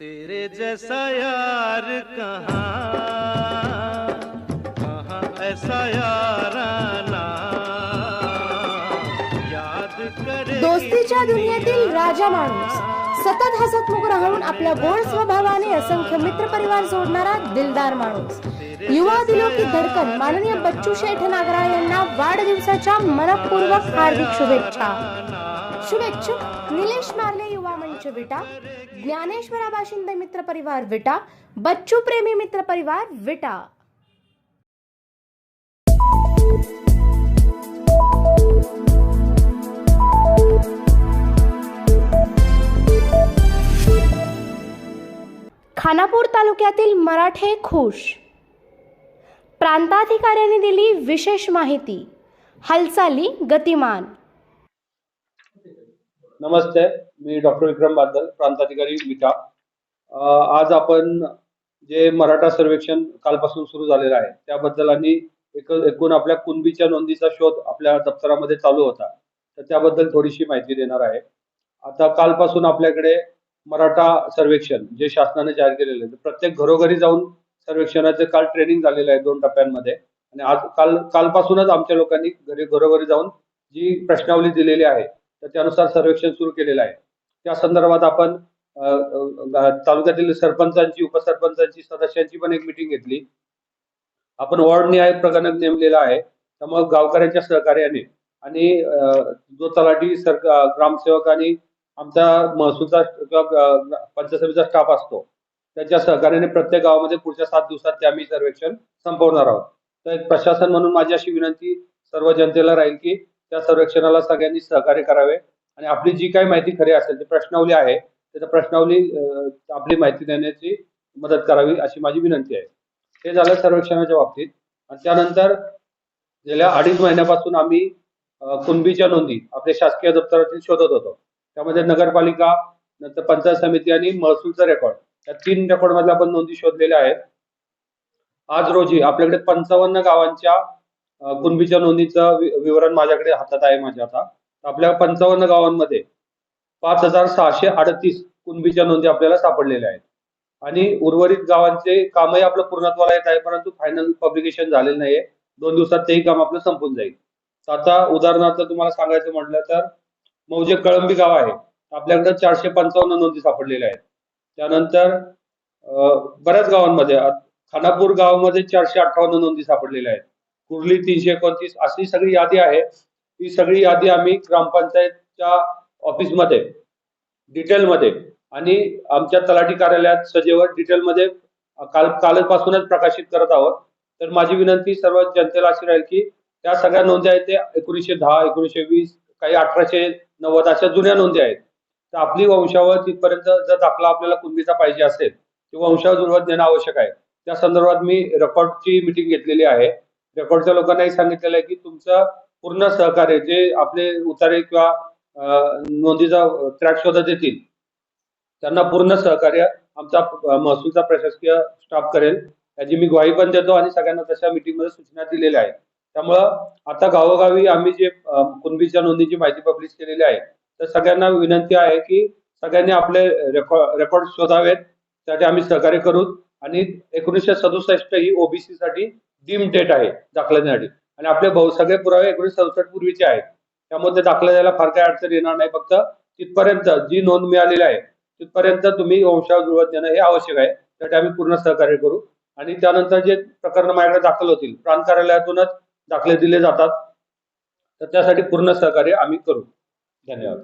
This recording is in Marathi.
तेरे जैसा यार कहाँ? कहाँ ऐसा याराना याद करे दोस्तीच्या दुनियेतील राजा माणूस सतत हसतमुख राहून आपल्या गोड स्वभावाने असंख्य मित्र परिवार जोडणारा दिलदार माणूस. युवा दिलो की धडकन माननीय बच्चू शेठ नागरा यांना वाढदिवसाच्या मनपूर्वक हार्दिक शुभेच्छा. शुभेच्छुक निलेश मार्ले युवा मंच विटा ज्ञानेश्वरा बाशिंदे मित्र परिवार विटा बच्चू प्रेमी मित्र परिवार विटा। खानापूर तालुक्यातील मराठे खुश। प्रांताधिकाऱ्यांनी दिली विशेष माहिती हालचाली गतिमान। नमस्ते मी डॉक्टर विक्रम बादल प्रांताधिकारी विटा. आज आपण जे मराठा सर्वेक्षण कालपासून सुरू झालेलं आहे त्याबद्दल आणि एक एकूण आपल्या कुणबीच्या नोंदीचा शोध आपल्या दप्तरामध्ये चालू होता तर त्याबद्दल थोडीशी माहिती देणार आहे. आता कालपासून आपल्याकडे मराठा सर्वेक्षण जे शासनाने जाहीर केलेलं आहे तर प्रत्येक घरोघरी जाऊन सर्वेक्षणाचे काल ट्रेनिंग झालेलं आहे दोन टप्प्यांमध्ये. आणि आज काल कालपासूनच आमच्या लोकांनी घरी घरोघरी जाऊन जी प्रश्नावली दिलेली आहे तर त्यानुसार सर्वेक्षण सुरू केलेलं आहे. त्या संदर्भात आपण तालुक्यातील सरपंचांची उपसरपंचांची सदस्यांची पण एक मिटिंग घेतली. आपण वॉर्ड न्याय प्रगणक नेमलेला आहे. त्यामुळे गावकऱ्यांच्या सहकार्याने आणि जो तलाठी सर ग्रामसेवक आणि आमचा महसूलचा किंवा पंचसभेचा स्टाफ असतो त्याच्या सहकार्याने प्रत्येक गावामध्ये पुढच्या सात दिवसात ते आम्ही सर्वेक्षण संपवणार आहोत. तर एक प्रशासन म्हणून माझी अशी विनंती सर्व जनतेला राहील की त्या सर्वेक्षणाला सगळ्यांनी सहकार्य करावे. आणि आपली जी काही माहिती खरी असेल ती प्रश्नावली आहे त्या प्रश्नावली आपली माहिती देण्याची मदत करावी अशी माझी विनंती आहे. हे झालं सर्वेक्षणाच्या बाबतीत. आणि त्यानंतर गेल्या अडीच महिन्यापासून आम्ही कुणबीच्या नोंदी आपल्या शासकीय दप्तरातील शोधत होतो. त्यामध्ये नगरपालिका नंतर पंचायत समिती आणि महसूलचा रेकॉर्ड या तीन रेकॉर्ड मधल्या आपण नोंदी शोधलेल्या आहेत. आज रोजी आपल्याकडे पंचावन्न गावांच्या कुणबीच्या नोंदीचं विवरण माझ्याकडे हातात आहे माझ्या आता. आपल्या पंचावन्न गावांमध्ये पाच हजार सहाशे अडतीस कुणबीच्या नोंदी आपल्याला सापडलेल्या आहेत. आणि उर्वरित गावांचे कामही आपलं पूर्णत्वाला येत आहे परंतु फायनल पब्लिकेशन झालेलं नाहीये. दोन दिवसात तेही काम आपलं संपून जाईल. आता उदाहरणार्थ तुम्हाला सांगायचं म्हटलं तर मौजे कळंबी गाव आहे. आपल्याकडे चारशे पंचावन्न नोंदी सापडलेल्या आहेत. त्यानंतर बऱ्याच गावांमध्ये खानापूर गावामध्ये चारशे अठ्ठावन्न नोंदी सापडलेल्या आहेत. कुर्ली तीनशे एकोणतीस अशी सगळी यादी आहे. ही सगळी यादी आम्ही ग्रामपंचायतच्या ऑफिसमध्ये डिटेलमध्ये आणि आमच्या तलाठी कार्यालयात सजेवर डिटेलमध्ये काल कालपासूनच प्रकाशित करत आहोत. तर माझी विनंती सर्व जनतेला अशी राहील की त्या सगळ्या नोंदी आहेत ते एकोणीसशे दहा एकोणीसशे वीस काही अठराशे नव्वद अशा जुन्या नोंदी आहेत. तर आपली वंशावळ तिथपर्यंत जर दाखला आपल्याला कुणबीचा पाहिजे असेल तर वंशावळ जुळवत देणं आवश्यक आहे त्या संदर्भात मी रेकॉर्डची मिटिंग घेतलेली आहे. रेकॉर्डच्या लोकांनाही सांगितलेलं आहे की तुमचं पूर्ण सहकार्य जे आपले उतारे किंवा नोंदीचा ट्रॅक शोधत येतील त्यांना पूर्ण सहकार्य आमचा महसूलचा प्रशासकीय स्टाफ करेल. याची मी ग्वाही पण देतो आणि सगळ्यांना तशा मीटिंगमध्ये मध्ये सूचना दिलेल्या आहेत. त्यामुळं आता गावोगावी आम्ही जे कुणबीच्या नोंदीची माहिती पब्लिश केलेली आहे तर सगळ्यांना विनंती आहे की सगळ्यांनी आपले रेकॉर्ड रेकॉर्ड शोधावेत त्यासाठी आम्ही सहकार्य करू. आणि एकोणीसशे सदुसष्ट ही ओबीसी साठी डीम डेट आहे दाखला देण्यासाठी आणि आपले बहु सगळे पुरावे एकोणीसशे सदुसष्ट पूर्वीचे आहेत. त्यामुळे ते दाखला द्यायला फार काही अडचण येणार नाही. फक्त तिथपर्यंत जी नोंद मिळालेली आहे तिथपर्यंत तुम्ही वंशावर जुळवत देणं हे आवश्यक आहे. त्यासाठी आम्ही पूर्ण सहकार्य करू. आणि त्यानंतर जे प्रकरण माझ्याकडे दाखल होतील प्रांत कार्यालयातूनच दाखले दिले जातात. तर त्यासाठी पूर्ण सहकार्य आम्ही करू. धन्यवाद.